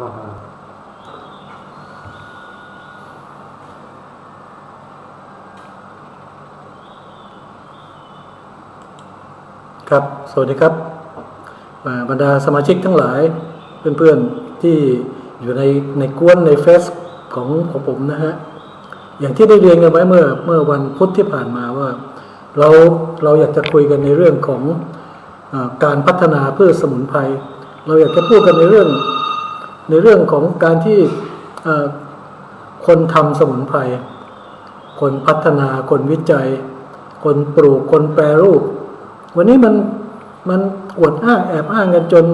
อ่าครับ สวัสดีครับ บรรดาสมาชิกทั้งหลาย เพื่อนๆที่อยู่ในในกวนในเฟซของของผมนะฮะ อย่างที่ได้เรียนกันไว้เมื่อเมื่อวันพุธที่ผ่านมาว่า เราเราอยากจะคุยกันในเรื่องของอการพัฒนาพืชสมุนไพร เราอยากจะพูดกันในเรื่อง ในเรื่องของการที่คนทำสมุนไพร คนพัฒนา คนวิจัย คนปลูก คนแปรรูป วันนี้มันมันอวดอ้างแอบอ้างกันจน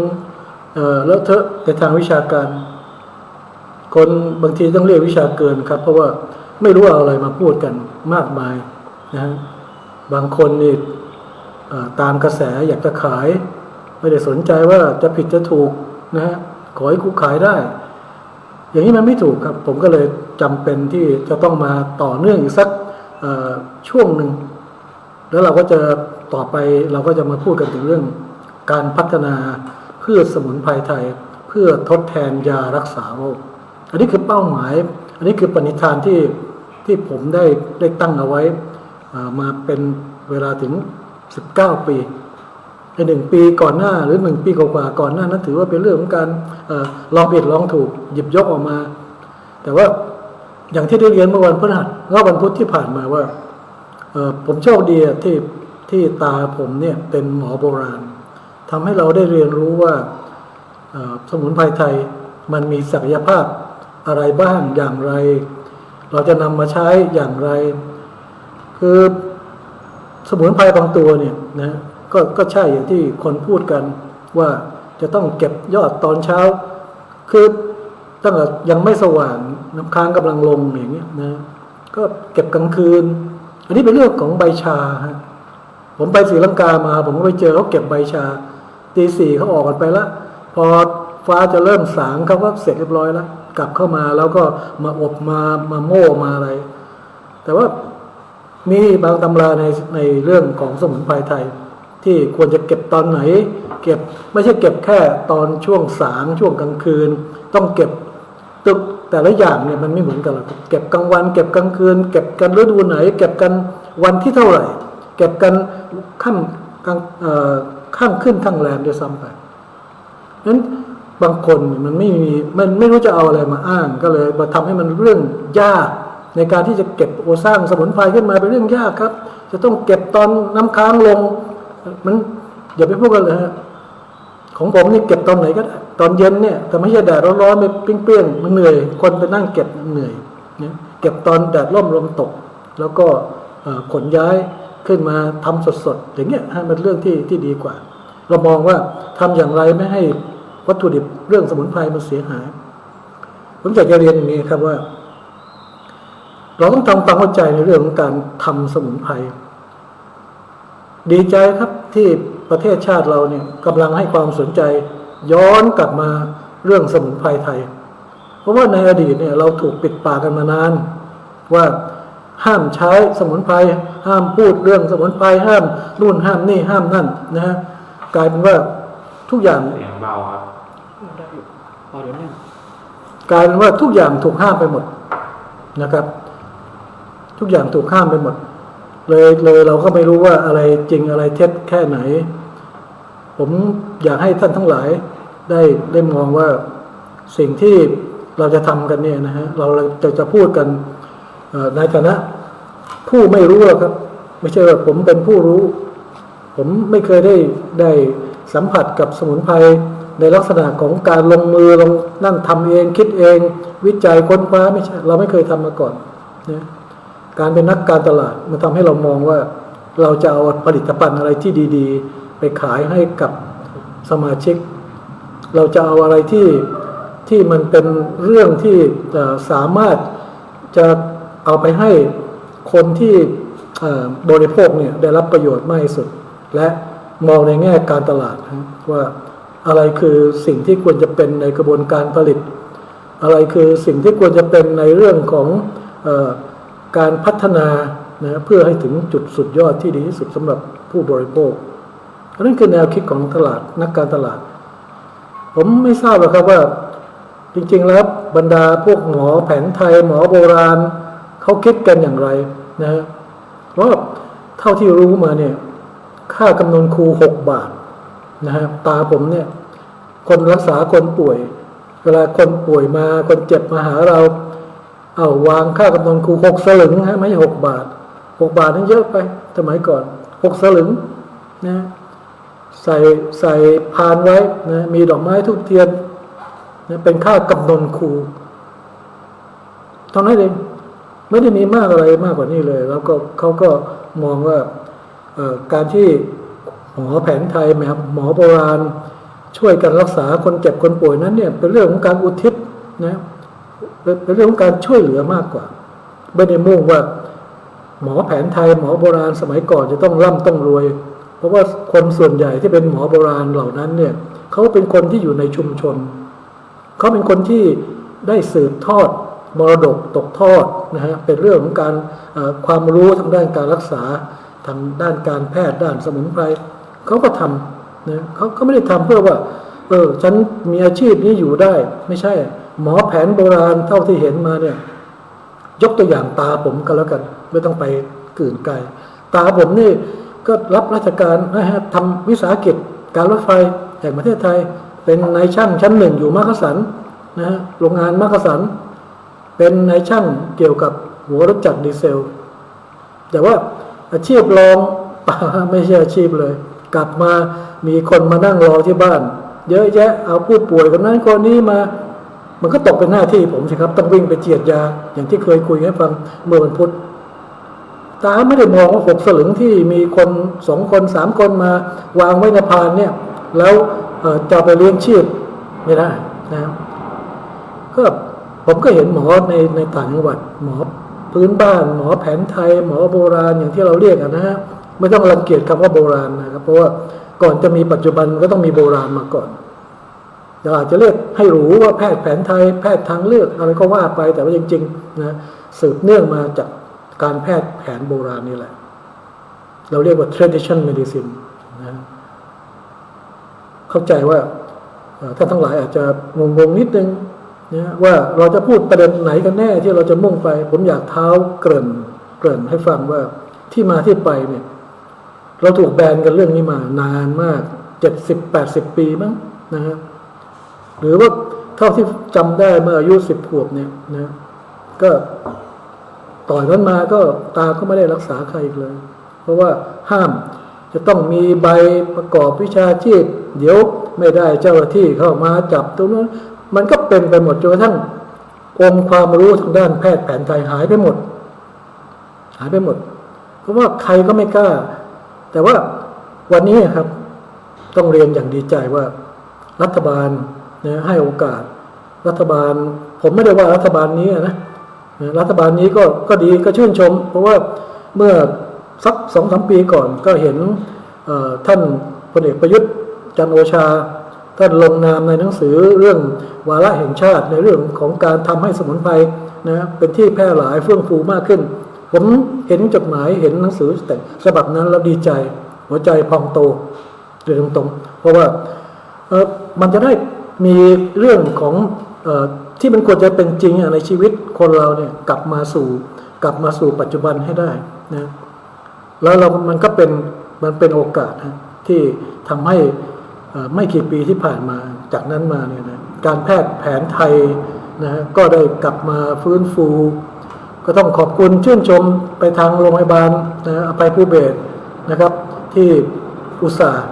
เลอะเทอะในทางวิชาการ คนบางทีต้องเรียกวิชาเกินครับ เพราะว่าไม่รู้เอาอะไรมาพูดกันมากมายนะฮะบางคนนี่ตามกระแสอยากจะขาย ไม่ได้สนใจว่าจะผิดจะถูกนะฮะ ขอให้กูขายได้ อย่างนี้มันไม่ถูกครับ ผมก็เลยจำเป็นที่จะต้องมาต่อเนื่องอีกสักช่วงหนึ่ง แล้วเราก็จะต่อไปเราก็จะมาพูดกันถึงเรื่อง การพัฒนาพืชสมุนไพรไทย เพื่อทดแทนยารักษาโรคอันนี้คือเป้าหมาย อันนี้คือปณิธานที่ที่ผมได้ได้ตั้งเอาไว้มาเป็นเวลาถึง 19 ปี หนึ่งปีก่อนหน้าหรือหนึ่งปีกว่าก่อนหน้านั้นถือว่าเป็นเรื่องของการอลองผิดลองถูกหยิบยกออกมา แต่ว่าอย่างที่ได้เรียนเมื่อวันพฤหัสว่าวันพุธที่ผ่านมาว่าผมโชคดีที่ที่ตาผมเนี่ยเป็นหมอโบราณทำให้เราได้เรียนรู้ว่าสมุนไพรไทยมันมีศักยภาพอะไรบ้างอย่างไร เราจะนำมาใช้อย่างไร คือสมุนไพรบางตัวเนี่ยนะ ก็ก็ใช่อย่างที่คนพูดกันว่าจะต้องเก็บยอดตอนเช้า คือตั้งแต่ยังไม่สว่างน้ำค้างกำลังลงอย่างเงี้ยนะ ก็เก็บกลางคืน อันนี้เป็นเรื่องของใบชาฮะผมไปศรีลังกามา ผมก็ไปเจอเขาเก็บใบชาตีสี่เขาออกกันไปละพอฟ้าจะเริ่มสางเขาก็เสร็จเรียบร้อยแล้วกลับเข้ามาแล้วก็มาอบมามาโม่มาอะไร แต่ว่ามีบางตำราในในเรื่องของสมุนไพรไทย ที่ควรจะเก็บตอนไหน เก็บไม่ใช่เก็บแค่ตอนช่วงสางช่วงกลางคืน ต้องเก็บตึกแต่ละอย่างเนี่ยมันไม่เหมือนกันหรอกเก็บกลางวัน เก็บกลางคืน เก็บกันฤดูไหน เก็บกันวันที่เท่าไหร่ เก็บกันขั้นกลางข้างขึ้นข้างแรมด้วยซ้ำไปนั้นบางคนมันไม่มีมันไม่รู้จะเอาอะไรมาอ้างก็เลยมาทำให้มันเรื่องยากในการที่จะเก็บโอสร้างสมุนไพรขึ้นมาเป็นเรื่องยากครับ จะต้องเก็บตอนน้ำค้างลง มันอย่าไปพูดกันเลยฮะของผมนี่เก็บตอนไหนก็ได้ตอนเย็นเนี่ยแต่ไม่ใช่แดดร้อนๆไปเปรี้ยงๆมันเหนื่อย คนไปนั่งเก็บมันเหนื่อยเนี่ยเก็บตอนแดดร่มลมตก แล้วก็ขนย้ายขึ้นมาทำสดๆอย่างเงี้ยฮะมันเรื่องที่ที่ดีกว่า เรามองว่าทำอย่างไรไม่ให้วัตถุดิบเรื่องสมุนไพรมันเสียหาย ผมอยากจะเรียนอย่างนี้ครับว่า เราต้องทำความเข้าใจในเรื่องของการทำสมุนไพร ดีใจครับที่ประเทศชาติเราเนี่ยกำลังให้ความสนใจ ย้อนกลับมาเรื่องสมุนไพรไทย เพราะว่าในอดีตเนี่ยเราถูกปิดปากกันมานาน ว่าห้ามใช้สมุนไพรห้ามพูดเรื่องสมุนไพรห้ามนู่นห้ามนี่ห้ามนั่นนะฮะกลายเป็นว่าทุกอย่างเสียงเบาครับพอเดี๋ยวนี้กลายเป็นว่าทุกอย่างถูกห้ามไปหมดนะครับ ทุกอย่างถูกห้ามไปหมด เลยเลยเราก็ไม่รู้ว่าอะไรจริงอะไรเท็จแค่ไหน ผมอยากให้ท่านทั้งหลายได้ได้มองว่าสิ่งที่เราจะทำกันเนี่ยนะฮะเราจะจะพูดกันในฐานะ ผู้ไม่รู้ครับ ไม่ใช่ว่าผมเป็นผู้รู้ ผมไม่เคยได้ได้สัมผัสกับสมุนไพรในลักษณะของการลงมือลงนั่งทำเองคิดเอง วิจัยค้นคว้าไม่ใช่เราไม่เคยทำมาก่อนนะ การเป็นนักการตลาดมันทำให้เรามองว่าเราจะเอาผลิตภัณฑ์อะไรที่ดีๆ ไปขายให้กับสมาชิก เราจะเอาอะไรที่ที่มันเป็นเรื่องที่สามารถจะเอาไปให้คนที่บริโภคเนี่ยได้รับประโยชน์มากที่สุด และมองในแง่การตลาดนะว่าอะไรคือสิ่งที่ควรจะเป็นในกระบวนการผลิต อะไรคือสิ่งที่ควรจะเป็นในเรื่องของอ การพัฒนานะเพื่อให้ถึงจุดสุดยอดที่ดีที่สุดสำหรับผู้บริโภคนนั้นคือแนวคิดของตลาดนักการตลาด ผมไม่ทราบหรอกครับว่า จริงๆแล้วบรรดาพวกหมอแผนไทย หมอโบราณเขาคิดกันอย่างไรนะฮะเพราะเท่าที่รู้มาเนี่ย ค่ากำนวนครูหกบาทนะฮะตาผมเนี่ย คนรักษาคนป่วย เวลาคนป่วยมาคนเจ็บมาหาเรา เอาวางค่ากำนวนคูหกสลึงฮะไม่หกบาทหกบาทนี่เยอะไปสมัยก่อนหกสลึงนะใส่ใส่พานไว้นะมีดอกไม้ทุกเทียนนะเป็นค่ากำนนครูเท่านั้นเองไม่ได้มีมากอะไรมากกว่านี้เลย แล้วก็เขาก็มองว่าการที่หมอแผนไทยแมหมอโบราณ ช่วยกันรักษาคนเจ็บคนป่วยนั้นเนี่ยเป็นเรื่องของการอุทิศนะ เป็นเรื่องของการช่วยเหลือมากกว่า ไม่ได้มุ่งว่า หมอแผนไทยหมอโบราณสมัยก่อนจะต้องร่ำต้องรวย เพราะว่าคนส่วนใหญ่ที่เป็นหมอโบราณเหล่านั้นเนี่ยเขาเป็นคนที่อยู่ในชุมชน เขาเป็นคนที่ได้สืบทอดมรดกตกทอดนะฮะเป็นเรื่องของการความรู้ทางด้านการรักษาทางด้านการแพทย์ด้านสมุนไพรเขาก็ทำนะเขาเขาไม่ได้ทำเพื่อว่า เออ ฉันมีอาชีพนี้อยู่ได้ ไม่ใช่ หมอแผนโบราณเท่าที่เห็นมาเนี่ย ยกตัวอย่างตาผมก็แล้วกัน ไม่ต้องไปกื่นไกลตาผมนี่ก็รับราชการนะฮะทำวิสาหกิจการรถไฟแห่งประเทศไทย เป็นนายช่างชั้นหนึ่งอยู่มักสันนะฮะโรงงานมักสัน เป็นนายช่างเกี่ยวกับหัวรถจักรดีเซล แต่ว่าอาชีพรองไม่ใช่อาชีพเลย กลับมามีคนมานั่งรอที่บ้าน เยอะแยะเอาผู้ป่วยคนนั้นคนนี้มา มันก็ตกเป็นหน้าที่ผมสิครับ ต้องวิ่งไปเจียดยา อย่างที่เคยคุยให้ฟังเมื่อวันพุธตาไม่ได้มองว่าหกสลึงที่มีคนสองคนสามคนมาวางไว้ในพานเนี่ย แล้วเอจะไปเลี้ยงชีพไม่ได้นะครับก็ผมก็เห็นหมอในในต่างจังหวัด หมอพื้นบ้าน หมอแผนไทย หมอโบราณอย่างที่เราเรียกกันนะฮะไม่ต้องรังเกียจคำว่าโบราณนะครับ เพราะว่าก่อนจะมีปัจจุบันก็ต้องมีโบราณมาก่อน เราอาจจะเรียกให้รู้ว่าแพทย์แผนไทยแพทย์ทางเลือกอะไรก็ว่าไปแต่ว่าจริงๆนะสืบเนื่องมาจากการแพทย์แผนโบราณนี่แหละ เราเรียกว่า tradition medicine นะเข้าใจว่าท่านทั้งหลายอาจจะงงๆนิดนึงนะว่าเราจะพูดประเด็นไหนกันแน่ที่เราจะมุ่งไป ผมอยากเท้าเกริ่นเกริ่นให้ฟังว่าที่มาที่ไปเนี่ย เราถูกแบนกันเรื่องนี้มานานมากเจ็ดสิบแปดสิบปีมั้งนะฮะ หรือว่าเท่าที่จำได้เมื่ออายุสิบขวบเนี่ยนะก็ต่อยนั้นมาก็ตาก็ไม่ได้รักษาใครอีกเลย เพราะว่าห้ามจะต้องมีใบประกอบวิชาชีพ เดี๋ยวไม่ได้เจ้าหน้าที่เข้ามาจับตรงนั้นมันก็เป็นไปหมดจนกระทั่งองค์ความรู้ทางด้านแพทย์แผนไทยหายไปหมด หายไปหมด เพราะว่าใครก็ไม่กล้า แต่ว่าวันนี้ครับ ต้องเรียนอย่างดีใจว่ารัฐบาล นะให้โอกาสรัฐบาล ผมไม่ได้ว่ารัฐบาลนี้นะรัฐบาลนี้ก็ก็ดีก็ชื่นชม เพราะว่าเมื่อสักสองสามปีก่อนก็เห็นท่านพลเอกประยุทธ์จันโอชา ท่านลงนามในหนังสือเรื่องวาระแห่งชาติในเรื่องของการทำให้สมุนไพรนะเป็นที่แพร่หลายเฟื่องฟูมากขึ้น ผมเห็นจดหมายเห็นหนังสือแต่ฉบับนั้นแล้วดีใจ หัวใจพองโตเรียนตรงๆ เพราะว่ามันจะได้ มีเรื่องของออที่มันควรจะเป็นจริงในชีวิตคนเราเนี่ยกลับมาสู่กลับมาสู่ปัจจุบันให้ได้นะแล้วเรามันก็เป็นมันเป็นโอกาสนะที่ทำให้ไม่กี่ปีที่ผ่านมาจากนั้นมาเนี่ยนะการแพทย์แผนไทยนะก็ได้กลับมาฟื้นฟู ก็ต้องขอบคุณชื่นชมไปทางโรงพยาบาลนะอภัยภูเบศนะครับ ที่อุตส่าห์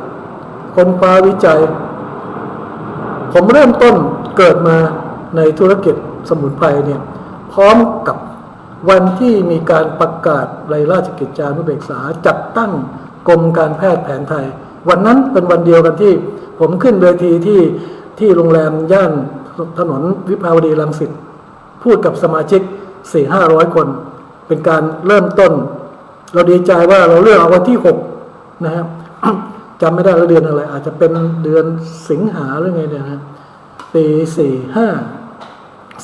ค้นคว้าวิจัย ผมเริ่มต้นเกิดมาในธุรกิจสมุนไพรเนี่ยพร้อมกับวันที่มีการประกาศในราชกิจจานุเบกษาจัดตั้งกรมการแพทย์แผนไทย วันนั้นเป็นวันเดียวกันที่ ผมขึ้นเวทีที่ที่โรงแรมย่านถนนวิภาวดีรังสิตพูดกับสมาชิก 4 5 0 0 คน เป็นการเริ่มต้น เราดีใจว่าเราเลือกเอาวันที่ 6 นะครับ จำไม่ได้ว่าเดือนอะไร อาจจะเป็นเดือนสิงหาหรือไงเนี่ยนะปีสี่ห้า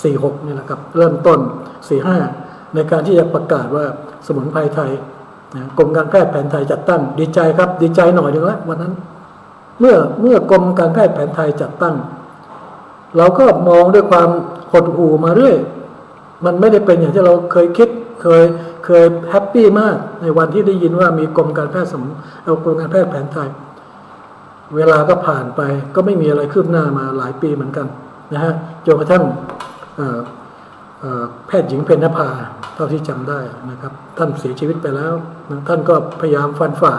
สี่หกนี่แหละครับ เริ่มต้นสี่ห้าในการที่จะประกาศว่าสมุนไพรไทยนะกรมการแพทย์แผนไทยจัดตั้ง ดีใจครับ ดีใจหน่อยหนึ่งละวันนั้น เมื่อเมื่อกรมการแพทย์แผนไทยจัดตั้ง เราก็มองด้วยความหดหู่มาเรื่อยมันไม่ได้เป็นอย่างที่เราเคยคิดเคยเคยแฮปปี้มากในวันที่ได้ยินว่ามีกรมการแพทย์สมกรมการแพทย์แผนไทย เวลาก็ผ่านไปก็ไม่มีอะไรคืบหน้ามาหลายปีเหมือนกันนะฮะจนกระทั่งแพทย์หญิงเพญนภาเท่าที่จำได้นะครับ ท่านเสียชีวิตไปแล้วนะท่านก็พยายามฟันฝ่า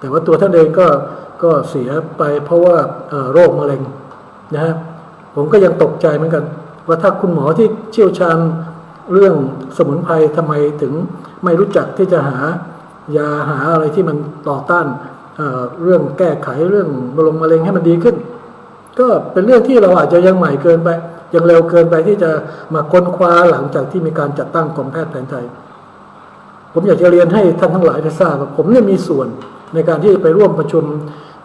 แต่ว่าตัวท่านเองก็ก็เสียไปเพราะว่าโรคมะเร็งนะฮะผมก็ยังตกใจเหมือนกัน ว่าถ้าคุณหมอที่เชี่ยวชาญเรื่องสมุนไพรทำไมถึงไม่รู้จักที่จะหายาหาอะไรที่มันต่อต้าน เรื่องแก้ไขเรื่องมะลงมะเร็งให้มันดีขึ้น ก็เป็นเรื่องที่เราอาจจะยังใหม่เกินไป ยังเร็วเกินไปที่จะมาค้นคว้าหลังจากที่มีการจัดตั้งกรมแพทย์แผนไทย ผมอยากจะเรียนให้ท่านทั้งหลายได้ทราบว่าผมเนี่ยมีส่วนในการที่ไปร่วมประชุม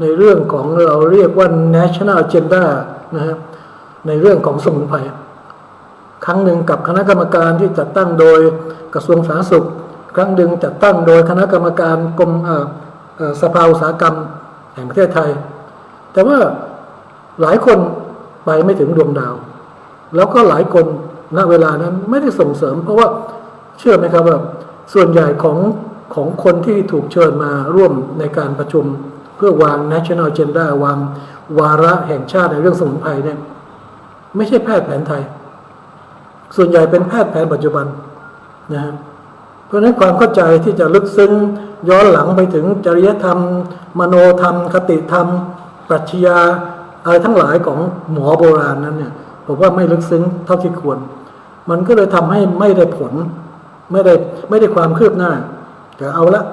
ในเรื่องของเราเรียกว่า national agenda นะฮะในเรื่องของสมุนไพรครั้งหนึ่งกับคณะกรรมการที่จัดตั้งโดยกระทรวงสาธารณสุข ครั้งหนึ่งจัดตั้งโดยคณะกรรมการกรมเอ่อ สภาอุตสาหกรรมแห่งประเทศไทย แต่ว่าหลายคนไปไม่ถึงดวงดาว แล้วก็หลายคนณเวลานั้นไม่ได้ส่งเสริม เพราะว่าเชื่อไหมครับว่าส่วนใหญ่ของของคนที่ถูกเชิญมาร่วมในการประชุมเพื่อวาง national agenda วางวาระแห่งชาติในเรื่องสมุนไพรเนี่ยไม่ใช่แพทย์แผนไทย ส่วนใหญ่เป็นแพทย์แผนปัจจุบันนะฮะ เพราะฉะนั้นความเข้าใจที่จะลึกซึ้งย้อนหลังไปถึงจริยธรรม มโนธรรม คติธรรม ปรัชญาอะไรทั้งหลายของหมอโบราณนั้นเนี่ยผมว่าไม่ลึกซึ้งเท่าที่ควร มันก็เลยทำให้ไม่ได้ผล ไม่ได้ไม่ได้ความคืบหน้า แต่เอาละ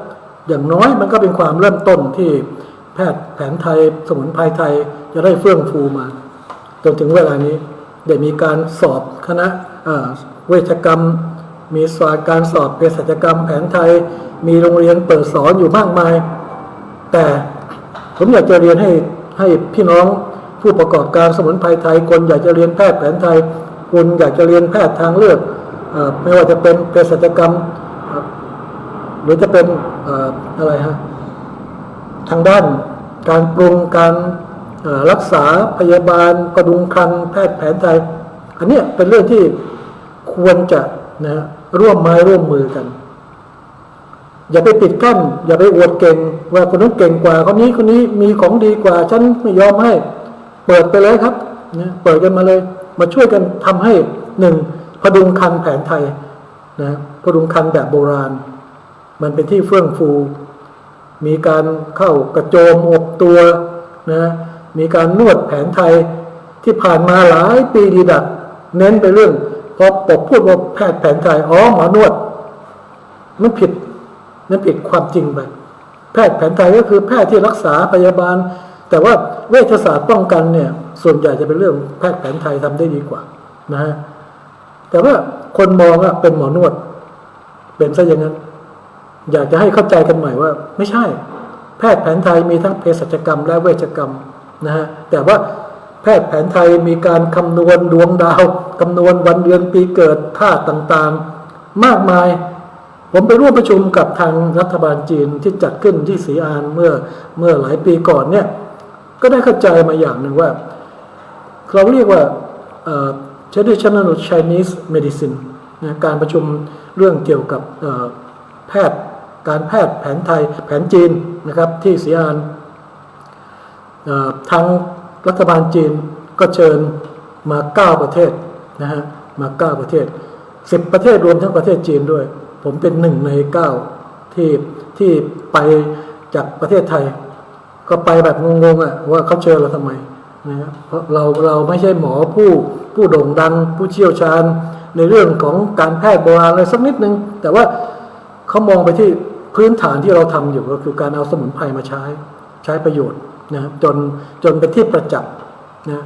อย่างน้อยมันก็เป็นความเริ่มต้นที่แพทย์แผนไทยสมุนไพรไทยจะได้เฟื่องฟูมาจนถึงเวลานี้ได้มีการสอบคณะเวชกรรม มีสอบการสอบเภสัชกรรมแผนไทย มีโรงเรียนเปิดสอนอยู่มากมาย แต่ผมอยากจะเรียนให้ให้พี่น้องผู้ประกอบการสมุนไพรไทย คนอยากจะเรียนแพทย์แผนไทยคุณอยากจะเรียนแพทย์ทางเลือกไม่ว่าจะเป็นเภสัชกรรม หรือจะเป็นออะไรฮะทางด้านการปรุงการรักษาพยาบาลกระดุงคันแพทย์แผนไทย อันนี้เป็นเรื่องที่ควรจะนะ ร่วมไม้ร่วมมือกัน อย่าไปปิดกั้น อย่าไปอวดเก่ง ว่าคนนั้นเก่งกว่าคนนี้คนนี้มีของดีกว่า ฉันไม่ยอมให้ เปิดไปเลยครับนะเปิดกันมาเลย มาช่วยกันทำให้หนึ่งพดุงคันแผนไทยนะพดุงคันแบบโบราณ มันเป็นที่เฟื่องฟู มีการเข้ากระโจมอบตัวนะมีการนวดแผนไทยที่ผ่านมาหลายปีดีดักเน้นไปเรื่อง พอปกพูดว่าแพทย์แผนไทยอ๋อหมอนวด มันผิดนั่นผิดความจริงไปแพทย์แผนไทยก็คือแพทย์ที่รักษาพยาบาล แต่ว่าเวชศาสตร์ป้องกันเนี่ย ส่วนใหญ่จะเป็นเรื่องแพทย์แผนไทยทำได้ดีกว่านะฮะแต่ว่าคนมองว่าเป็นหมอนวด เป็นซะอย่างนั้น อยากจะให้เข้าใจกันใหม่ว่า ไม่ใช่ แพทย์แผนไทยมีทั้งเภสัชกรรมและเวชกรรมนะฮะแต่ว่า แพทย์แผนไทยมีการคำนวณดวงดาวคำนวณวันเดือนปีเกิดธาตุต่างๆ มากมาย ผมไปร่วมประชุมกับทางรัฐบาลจีนที่จัดขึ้นที่สีอานเมื่อเมื่อหลายปีก่อนเนี่ย ก็ได้เข้าใจมาอย่างหนึ่งว่า เราเรียกว่าเอ่อ traditional Chinese medicine นะการประชุมเรื่องเกี่ยวกับแพทย์การแพทย์แผนไทยแผนจีนนะครับที่สีอานอทาง รัฐบาลจีนก็เชิญมา 9 ประเทศนะฮะมา 9 ประเทศ 10 ประเทศรวมทั้งประเทศจีนด้วย ผมเป็นหนึ่งใน 9 ที่ที่ไปจากประเทศไทย ก็ไปแบบงงๆอะว่าเขาเชิญเราทำไมนะเพราะเราเราไม่ใช่หมอผู้ผู้โด่งดัง ผู้เชี่ยวชาญในเรื่องของการแพทย์โบราณอะไรสักนิดนึง แต่ว่าเขามองไปที่พื้นฐานที่เราทำอยู่ก็คือการเอาสมุนไพรมาใช้ ใช้ประโยชน์ นะจนจนเป็นที่ประจักษ์นะ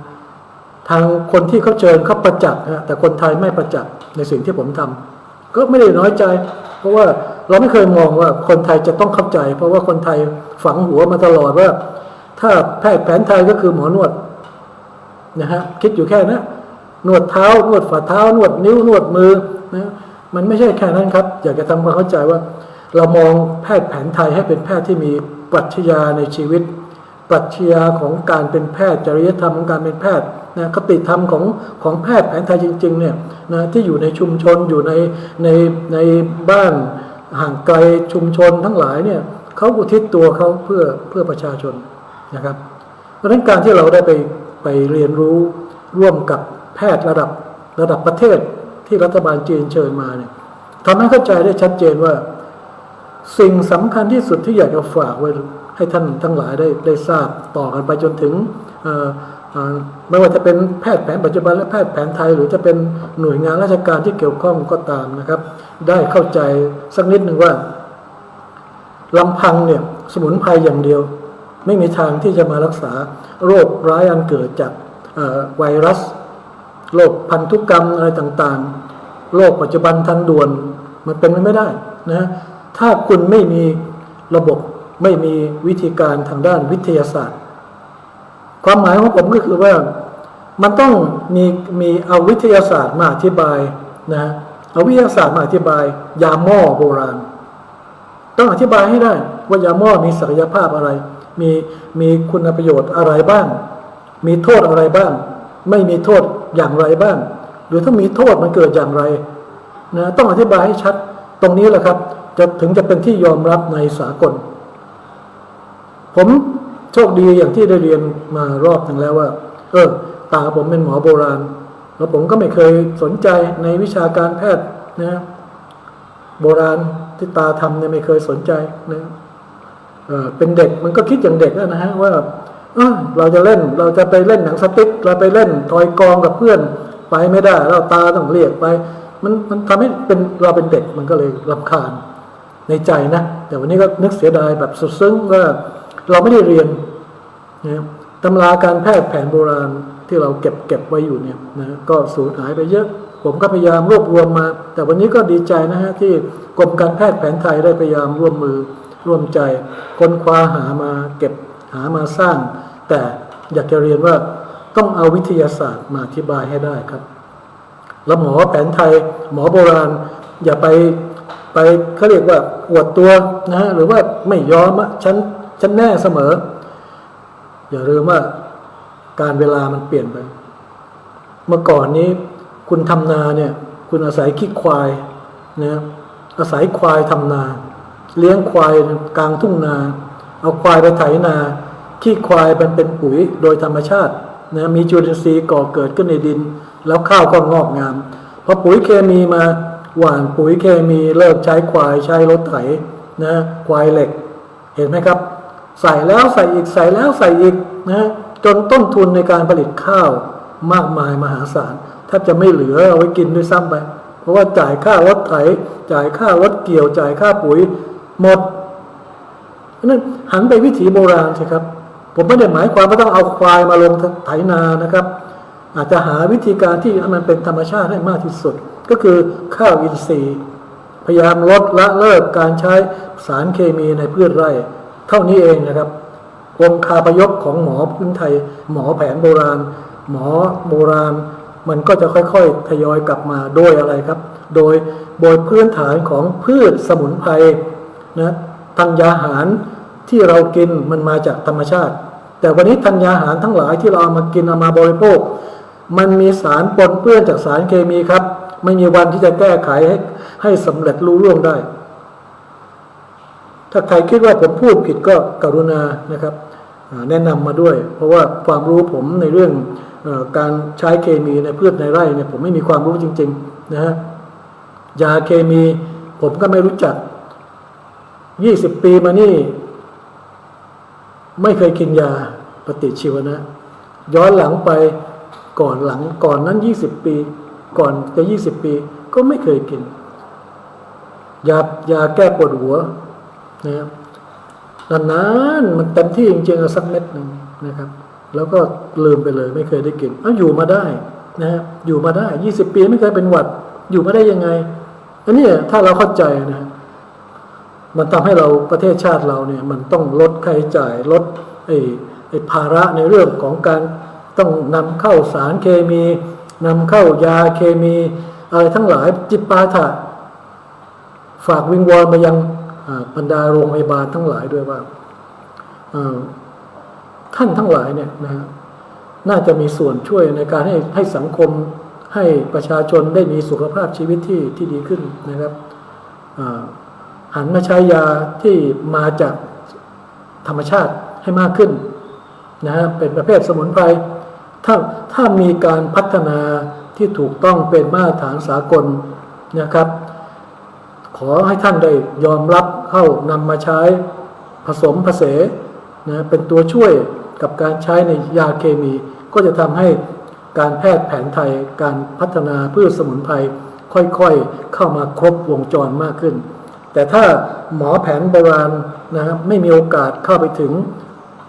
ทางคนที่เขาเชิญเขาประจักษ์นะแต่คนไทยไม่ประจักษ์ในสิ่งที่ผมทำก็ไม่ได้น้อยใจ เพราะว่าเราไม่เคยมองว่าคนไทยจะต้องเข้าใจ เพราะว่าคนไทยฝังหัวมาตลอดว่า ถ้าแพทย์แผนไทยก็คือหมอนวดนะฮะคิดอยู่แค่นั้นนวดเท้านวดฝ่าเท้านวดนิ้วนวดมือนะมันไม่ใช่แค่นั้นครับ อยากจะทำความเข้าใจว่า เรามองแพทย์แผนไทยให้เป็นแพทย์ที่มีปรัชญาในชีวิต ปรัชญาของการเป็นแพทย์จริยธรรมของการเป็นแพทย์นะคติธรรมของของแพทย์แผนไทยจริงๆเนี่ยนะที่อยู่ในชุมชนอยู่ในในในบ้านห่างไกลชุมชนทั้งหลายเนี่ยเขาอุทิศตัวเขาเพื่อเพื่อประชาชนนะครับ เพราะฉะนั้นการที่เราได้ไปไปเรียนรู้ร่วมกับแพทย์ระดับระดับประเทศที่รัฐบาลจีนเชิญมาเนี่ยทำให้เข้าใจได้ชัดเจนว่า สิ่งสำคัญที่สุดที่อยากจะฝากไว้ ให้ท่านทั้งหลายได้ได้ทราบต่อกันไปจนถึงไม่ว่าจะเป็นแพทย์แผนปัจจุบันและแพทย์แผนไทย หรือจะเป็นหน่วยงานราชการที่เกี่ยวข้องก็ตามนะครับ ได้เข้าใจสักนิดหนึ่งว่าลำพังเนี่ยสมุนไพรอย่างเดียว ไม่มีทางที่จะมารักษาโรคร้ายอันเกิดจากไวรัสโรคพันธุกรรมอะไรต่างๆโรคปัจจุบันทันด่วนมันเป็นไปไม่ได้นะถ้าคุณไม่มีระบบ ไม่มีวิธีการทางด้านวิทยาศาสตร์ ความหมายของผมก็คือว่ามันต้องมีมีเอาวิทยาศาสตร์มาอธิบายนะเอาวิทยาศาสตร์มาอธิบาย ยาหม้อโบราณ ต้องอธิบายให้ได้ว่ายาหม้อมีศักยภาพอะไร มีมีคุณประโยชน์อะไรบ้าง มีโทษอะไรบ้าง ไม่มีโทษอย่างไรบ้าง หรือถ้ามีโทษมันเกิดอย่างไรนะต้องอธิบายให้ชัดตรงนี้แหละครับ จะถึงจะเป็นที่ยอมรับในสากล ผมโชคดีอย่างที่ได้เรียนมารอบหนึ่งแล้วว่า เออ ตาผมเป็นหมอโบราณ แล้วผมก็ไม่เคยสนใจในวิชาการแพทย์นะโบราณที่ตาทำเนี่ยไม่เคยสนใจนะเออเป็นเด็กมันก็คิดอย่างเด็กนะฮะว่าเออเราจะเล่นเราจะไปเล่นหนังสติ๊กเราไปเล่นทอยกองกับเพื่อนไปไม่ได้ เราตาต้องเรียกไป มันมันทำให้เป็นเราเป็นเด็กมันก็เลยรำคาญในใจนะ แต่วันนี้ก็นึกเสียดายแบบสุดซึ้งว่า เราไม่ได้เรียนนะตำราการแพทย์แผนโบราณที่เราเก็บเก็บไว้อยู่เนี่ยนะก็สูญหายไปเยอะ ผมก็พยายามรวบรวมมา แต่วันนี้ก็ดีใจนะฮะที่กรมการแพทย์แผนไทยได้พยายามร่วมมือร่วมใจค้นคว้าหามาเก็บหามาสร้าง แต่อยากจะเรียนว่าต้องเอาวิทยาศาสตร์มาอธิบายให้ได้ครับ แล้วหมอแผนไทย หมอโบราณ อย่าไปไปเขาเรียกว่าอวดตัวนะฮะหรือว่าไม่ยอมอะฉัน ฉันแน่เสมอ อย่าลืมว่าการเวลามันเปลี่ยนไป เมื่อก่อนนี้ คุณทำนาเนี่ย คุณอาศัยขี้ควายนะอาศัยควายทำนา เลี้ยงควายกลางทุ่งนา เอาควายไปไถนาขี้ควายมันเป็นปุ๋ยโดยธรรมชาตินะมีจุลินทรีย์ก่อเกิดขึ้นในดิน แล้วข้าวก็งอกงามพอปุ๋ยเคมีมาหว่านปุ๋ยเคมีเลิกใช้ควายใช้รถไถนะควายเหล็ก เห็นไหมครับ ใส่แล้วใส่อีกใส่แล้วใส่อีกนะจนต้นทุนในการผลิตข้าวมากมายมหาศาลแทบจะไม่เหลือเอาไว้กินด้วยซ้ำไป เพราะว่าจ่ายค่ารถไถ จ่ายค่ารถเกี่ยว จ่ายค่าปุ๋ยหมดนั้นหันไปวิถีโบราณสิครับ ผมไม่ได้หมายความว่าต้องเอาควายมาลงไถนานะครับ อาจจะหาวิธีการที่มันเป็นธรรมชาติให้มากที่สุด ก็คือข้าวอินทรีย์ พยายามลดละเลิกการใช้สารเคมีในพืชไร่ ท่านี้เองนะครับ องคาพยพของหมอพื้นไทย หมอแผนโบราณ หมอโบราณ มันก็จะค่อยๆทยอยกลับมาโดยอะไรครับ โดยโดยพื้นฐานของพืชสมุนไพรนะธัญญาหารที่เรากินมันมาจากธรรมชาติ แต่วันนี้ธัญญาหารทั้งหลายที่เราเอามากินเอามาบริโภค มันมีสารปนเปื้อนจากสารเคมีครับ ไม่มีวันที่จะแก้ไขให้ให้สำเร็จรู้ร่วงได้ ถ้าใครคิดว่าผมพูดผิดก็กรุณานะครับแนะนำมาด้วย เพราะว่าความรู้ผมในเรื่องออการใช้เคมีในพืชในไร่เนี่ยผมไม่มีความรู้จริงๆนะฮะยาเคมีผมก็ไม่รู้จักยี่สิบปีมานี่ ไม่เคยกินยาปฏิชีวนะ ย้อนหลังไปก่อนหลังก่อนนั้นยี่สิบปี ก่อนจะยี่สิบปี ก็ไม่เคยกิน ยายาแก้ปวดหัว นะครับนานๆมันเต็มที่จริงๆสักเม็ดหนึ่งนะครับ แล้วก็ลืมไปเลยไม่เคยได้กินอ้าอยู่มาได้นะฮะอยู่มาได้ยี่สิบปีไม่เคยเป็นหวัด อยู่มาได้ยังไงอันนี้ถ้าเราเข้าใจนะ มันทำให้เราประเทศชาติเราเนี่ย มันต้องลดค่าใช้จ่ายลดไอ้ไอ้ภาระในเรื่องของการต้องนำเข้าสารเคมีนำเข้ายาเคมี อะไรทั้งหลายจิปาถะฝากวิงวอนมายัง บรรดาโรงพยาบาลทั้งหลายด้วยว่าท่านทั้งหลายเนี่ยนะฮะน่าจะมีส่วนช่วยในการให้ให้สังคมให้ประชาชนได้มีสุขภาพชีวิตที่ที่ดีขึ้นนะครับหันมาใช้ยาที่มาจากธรรมชาติให้มากขึ้นนะฮะเป็นประเภทสมุนไพรถ้าถ้ามีการพัฒนาที่ถูกต้องเป็นมาตรฐานสากลนะครับ ขอให้ท่านได้ยอมรับเข้านำมาใช้ผสมผสมนะเป็นตัวช่วยกับการใช้ในยาเคมี ก็จะทำให้การแพทย์แผนไทยการพัฒนาพืชสมุนไพรค่อยๆ เข้ามาครบวงจรมากขึ้น แต่ถ้าหมอแผนโบราณนะครับไม่มีโอกาสเข้าไปถึง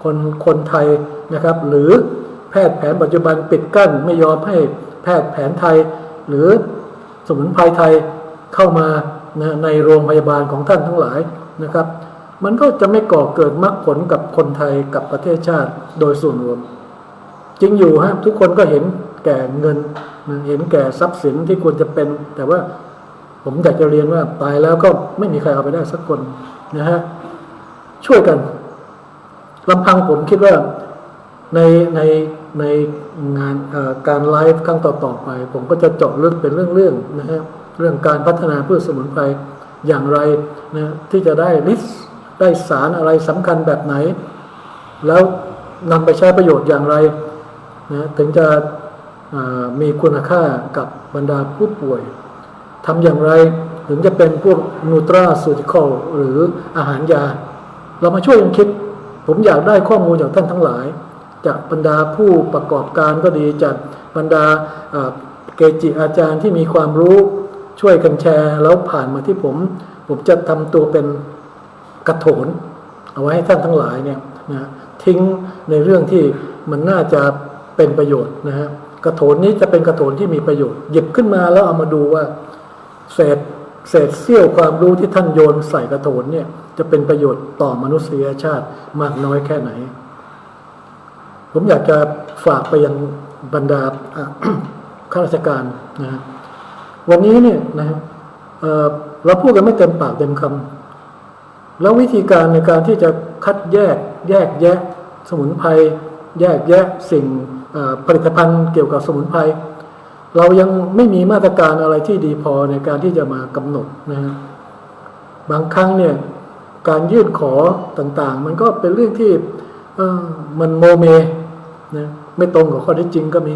คนคนไทยนะครับ หรือแพทย์แผนปัจจุบันปิดกั้นไม่ยอมให้แพทย์แผนไทย หรือสมุนไพรไทยเข้ามา นะในโรงพยาบาลของท่านทั้งหลายนะครับ มันก็จะไม่ก่อเกิดมรรคผลกับคนไทยกับประเทศชาติโดยส่วนรวม จริงอยู่ฮะทุกคนก็เห็นแก่เงินเห็นแก่ทรัพย์สินที่ควรจะเป็น แต่ว่าผมอยากจะเรียนว่าตายแล้วก็ไม่มีใครเอาไปได้สักคนนะฮะช่วยกันลำพังผมคิดว่าในในในงานการไลฟ์ครั้งต่อๆไป ผมก็จะเจาะลึกเป็นเรื่องๆนะฮะ เรื่องการพัฒนาพืชสมุนไพรอย่างไรนะที่จะได้ลิสได้สารอะไรสำคัญแบบไหน แล้วนำไปใช้ประโยชน์อย่างไรนะถึงจะมีคุณค่ากับบรรดาผู้ป่วยทำอย่างไรถึงจะเป็นพวกนูตราสูติคอลหรืออาหารยา เรามาช่วยกันคิด ผมอยากได้ข้อมูลจากท่านทั้งหลาย จากบรรดาผู้ประกอบการก็ดีจากบรรดาเกจิอาจารย์ที่มีความรู้ ช่วยกันแชร์แล้วผ่านมาที่ผม ผมจะทำตัวเป็นกระโถน เอาไว้ให้ท่านทั้งหลายเนี่ยนะทิ้งในเรื่องที่มันน่าจะเป็นประโยชน์นะฮะกระโถนนี้จะเป็นกระโถนที่มีประโยชน์ หยิบขึ้นมาแล้วเอามาดูว่า เศษเศษเสี้ยวความรู้ที่ท่านโยนใส่กระโถนเนี่ยจะเป็นประโยชน์ต่อมนุษยชาติมากน้อยแค่ไหน ผมอยากจะฝากไปยังบรรดาข้าราชการนะฮะ วันนี้เนี่ยนะฮะเอ่อเราพูดกันไม่เต็มปากเต็มคำแล้ววิธีการในการที่จะคัดแยกแยกแยะสมุนไพรแยกแยะสิ่งผลิตภัณฑ์เกี่ยวกับสมุนไพรเรายังไม่มีมาตรการอะไรที่ดีพอในการที่จะมากำหนดนะฮะบางครั้งเนี่ยการยื่นขอต่างๆ มันก็เป็นเรื่องที่มันโมเมนะไม่ตรงกับข้อเท็จจริงก็มี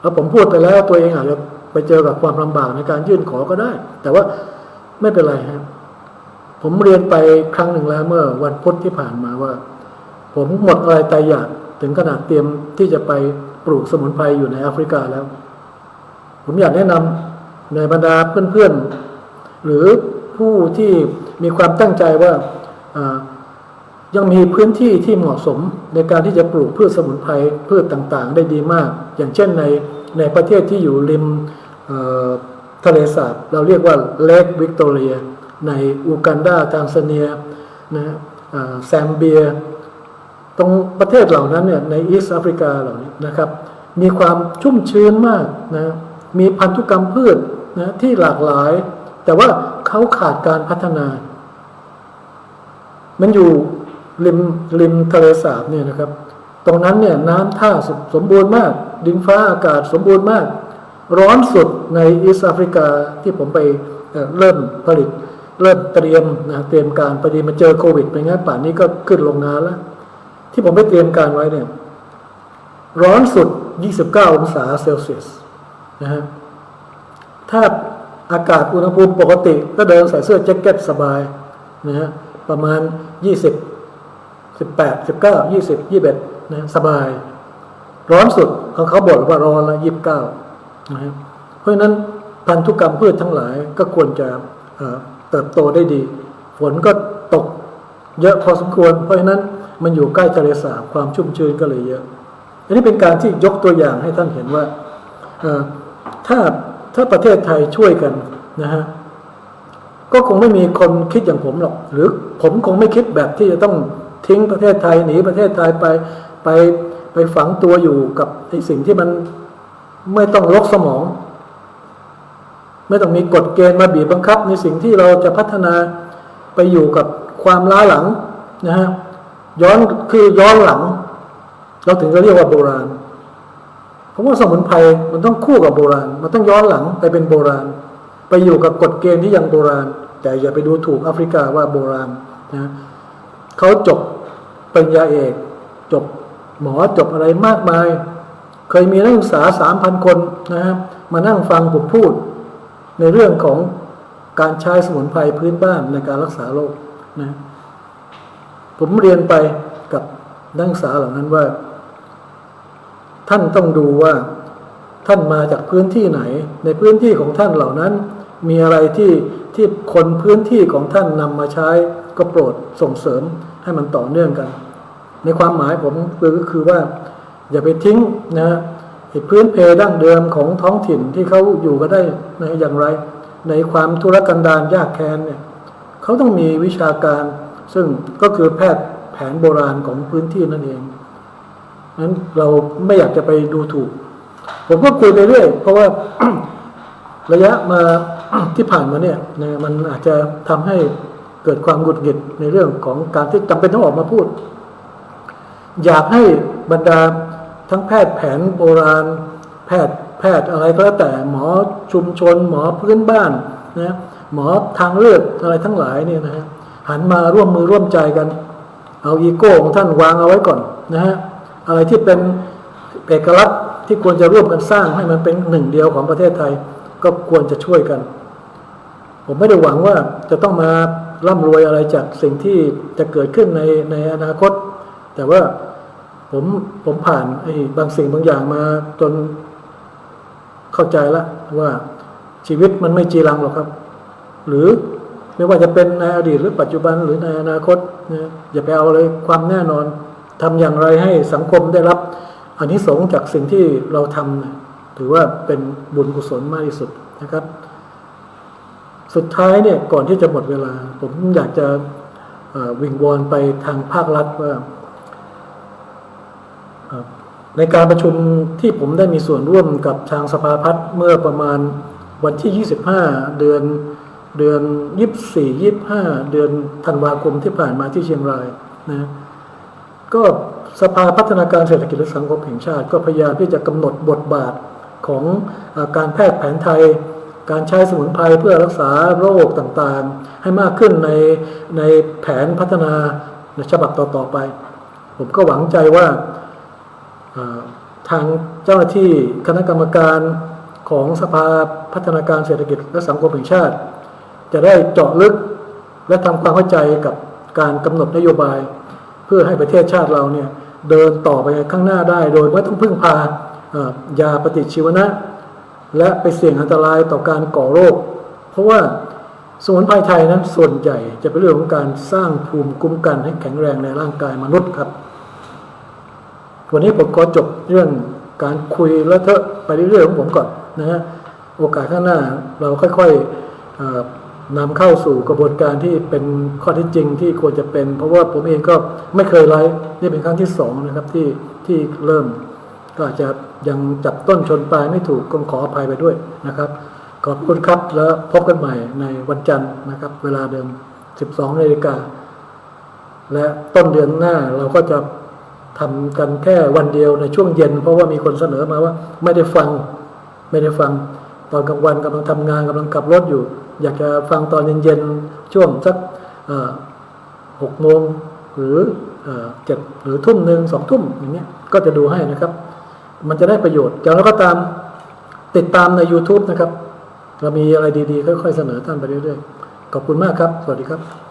แล้วผมพูดไปแล้วตัวเองอาจจะ ไปเจอกับความลำบากในการยื่นขอก็ได้ แต่ว่าไม่เป็นไรครับผมเรียนไปครั้งหนึ่งแล้วเมื่อวันพุธที่ผ่านมาว่า ผมหมดอะไรตายอยากถึงขนาดเตรียมที่จะไปปลูกสมุนไพรอยู่ในแอฟริกาแล้ว ผมอยากแนะนำในบรรดาเพื่อนๆ หรือผู้ที่มีความตั้งใจว่ายังมีพื้นที่ที่เหมาะสมในการที่จะปลูกพืชสมุนไพรพืชต่างๆ ได้ดีมาก อย่างเช่นในในประเทศที่อยู่ริม ทะเลสาบเราเรียกว่าเลกวิกตอเรีย ในอูกันดาทางซาเนียนะแซมเบีย ตรงประเทศเหล่านั้นเนี่ยในอีสต์แอฟริกาเหล่านี้นะครับ มีความชุ่มชื้นมากนะมีพันธุกรรมพืชนะที่หลากหลาย แต่ว่าเขาขาดการพัฒนา มันอยู่ริมริมทะเลสาบเนี่ยนะครับ ตรงนั้นเนี่ยน้ำท่าสมสมบูรณ์มาก ดินฟ้าอากาศสมบูรณ์มาก ร้อนสุดในอีสต์แอฟริกาที่ผมไปเเริ่มผลิต เริ่มเตรียมนะเตรียมการพอดีมาเจอโควิดไปงั้นป่านนี้ก็ขึ้นลงงานแล้ว ที่ผมไปเตรียมการไว้เนี่ยร้อนสุด 29 องศาเซลเซียสนะฮะถ้าอากาศอุณหภูมิปกติ ก็เดินใส่เสื้อแจ็คเก็ตสบายนะฮะประมาณ 20 18 19 20 21นะสบาย ร้อนสุดของเขาบอกว่าร้อนละ29 นะเพราะฉะนั้นพันธุกรรมพืชทั้งหลายก็ควรจะเติบโตได้ดี ฝนก็ตกเยอะพอสมควร เพราะฉะนั้นมันอยู่ใกล้ทะเลสาบความชุ่มชื้นก็เลยเยอะ อันนี้เป็นการที่ยกตัวอย่างให้ท่านเห็นว่าถ้าถ้าประเทศไทยช่วยกันนะฮะก็คงไม่มีคนคิดอย่างผมหรอก หรือผมคงไม่คิดแบบที่จะต้องทิ้งประเทศไทยหนีประเทศไทยไปไปไปฝังตัวอยู่กับไอ้สิ่งที่มัน ไม่ต้องลกสมอง ไม่ต้องมีกฎเกณฑ์มาบีบบังคับ ในสิ่งที่เราจะพัฒนาไปอยู่กับความล้าหลังนะฮะย้อนคือย้อนหลัง เราถึงจะเรียกว่าโบราณ เพราะว่าสมุนไพรมันต้องคู่กับโบราณ มันต้องย้อนหลังไปเป็นโบราณ ไปอยู่กับกฎเกณฑ์ที่ยังโบราณ แต่อย่าไปดูถูกแอฟริกาว่าโบราณนะเขาจบปริญญาเอก จบหมอจบอะไรมากมาย เคยมีนักศึกษาสามพันคนนะครับมานั่งฟังผมพูด ในเรื่องของการใช้สมุนไพรพื้นบ้านในการรักษาโรคนะผมเรียนไปกับนักศึกษาเหล่านั้นว่า ท่านต้องดูว่าท่านมาจากพื้นที่ไหน ในพื้นที่ของท่านเหล่านั้น มีอะไรที่ที่คนพื้นที่ของท่านนำมาใช้ก็โปรดส่งเสริมให้มันต่อเนื่องกัน ในความหมายผมก็คือว่า อย่าไปทิ้งนะฮะพื้นเพดั้งเดิมของท้องถิ่นที่เขาอยู่กันได้นะอย่างไร ในความทุรกันดารยากแค้นเนี่ยเขาต้องมีวิชาการซึ่งก็คือแพทย์แผนโบราณของพื้นที่นั่นเองนั้นเราไม่อยากจะไปดูถูก ผมก็คุยไปเรื่อยเพราะว่าระยะมาที่ผ่านมาเนี่ยนะมันอาจจะทำให้เกิดความหงุดหงิดในเรื่องของการที่จำเป็นต้องออกมาพูด อยากให้บรรดา ทั้งแพทย์แผนโบราณ แพทย์แพทย์อะไรก็แล้วแต่หมอชุมชน หมอพื้นบ้านนะหมอทางเลือกอะไรทั้งหลายเนี่ยนะฮะหันมาร่วมมือร่วมใจกัน เอาอีโก้ของท่านวางเอาไว้ก่อนนะฮะอะไรที่เป็นเอกลักษณ์ที่ควรจะร่วมกันสร้างให้มันเป็นหนึ่งเดียวของประเทศไทย ก็ควรจะช่วยกัน ผมไม่ได้หวังว่าจะต้องมาร่ำรวยอะไรจากสิ่งที่จะเกิดขึ้นในในอนาคต แต่ว่า ผมผมผ่านไอ้บางสิ่งบางอย่างมาจนเข้าใจแล้วว่าชีวิตมันไม่จีรังหรอกครับ หรือไม่ว่าจะเป็นในอดีตหรือปัจจุบันหรือในอนาคตนะอย่าไปเอาเลยความแน่นอนทำอย่างไรให้สังคมได้รับอานิสงส์จากสิ่งที่เราทำถือว่าเป็นบุญกุศลมากที่สุดนะครับ สุดท้ายเนี่ยก่อนที่จะหมดเวลา ผมอยากจะวิงวอนไปทางภาครัฐว่า ในการประชุมที่ผมได้มีส่วนร่วมกับทางสภาพัฒน์เมื่อประมาณวันที่ 25 เดือนเดือน 24 25 เดือนธันวาคมที่ผ่านมาที่เชียงรายนะก็สภาพัฒนาการเศรษฐกิจและสังคมแห่งชาติ ก็พยายามที่จะกำหนดบทบาทของอการแพทย์แผนไทย การใช้สมุนไพรเพื่อรักษาโรคต่างๆ ให้มากขึ้นในในแผนพัฒนาฉบับต่อๆไป ผมก็หวังใจว่า ทางเจ้าหน้าที่คณะกรรมการของสภาพัฒนาการเศรษฐกิจและสังคมแห่งชาติ จะได้เจาะลึกและทำความเข้าใจกับการกำหนดนโยบาย เพื่อให้ประเทศชาติเราเนี่ยเดินต่อไปข้างหน้าได้ โดยไม่ต้องพึ่งพายาปฏิชีวนะ และไปเสี่ยงอันตรายต่อการก่อโรค เพราะว่าสมุนไพรไทยนั้นส่วนใหญ่จะเป็นเรื่องของการสร้างภูมิคุ้มกันให้แข็งแรงในร่างกายมนุษย์ครับ วันนี้ผมขอจบเรื่องการคุยแล้วเถอะไปเรื่อยๆของผมก่อนนะฮะโอกาสข้างหน้าเราค่อยๆนำเข้าสู่กระบวนการที่เป็นข้อที่จริงที่ควรจะเป็น เพราะว่าผมเองก็ไม่เคยไลฟ์นี่เป็นครั้งที่สองนะครับที่ที่เริ่ม ก็อาจจะยังจับต้นชนปลายไม่ถูกก็ขออภัยไปด้วยนะครับ ขอบคุณครับแล้วพบกันใหม่ในวันจันทร์นะครับ เวลาเดิม 12นาฬิกาและต้นเดือนหน้าเราก็จะ ทำกันแค่วันเดียวในช่วงเย็น เพราะว่ามีคนเสนอมาว่า ไม่ได้ฟังไม่ได้ฟังตอนกลางวันกำลังทำงานกำลังขับรถอยู่ อยากจะฟังตอนเย็นๆช่วงสักหกโมงหรือเจ็ดหรือทุ่มหนึ่งสองทุ่มอย่างเงี้ยก็จะดูให้นะครับ มันจะได้ประโยชน์อย่างไรก็ตามติดตามใน YouTube นะครับ เรามีอะไรดีๆ ค่อยๆเสนอท่านไปเรื่อยๆ ขอบคุณมากครับ สวัสดีครับ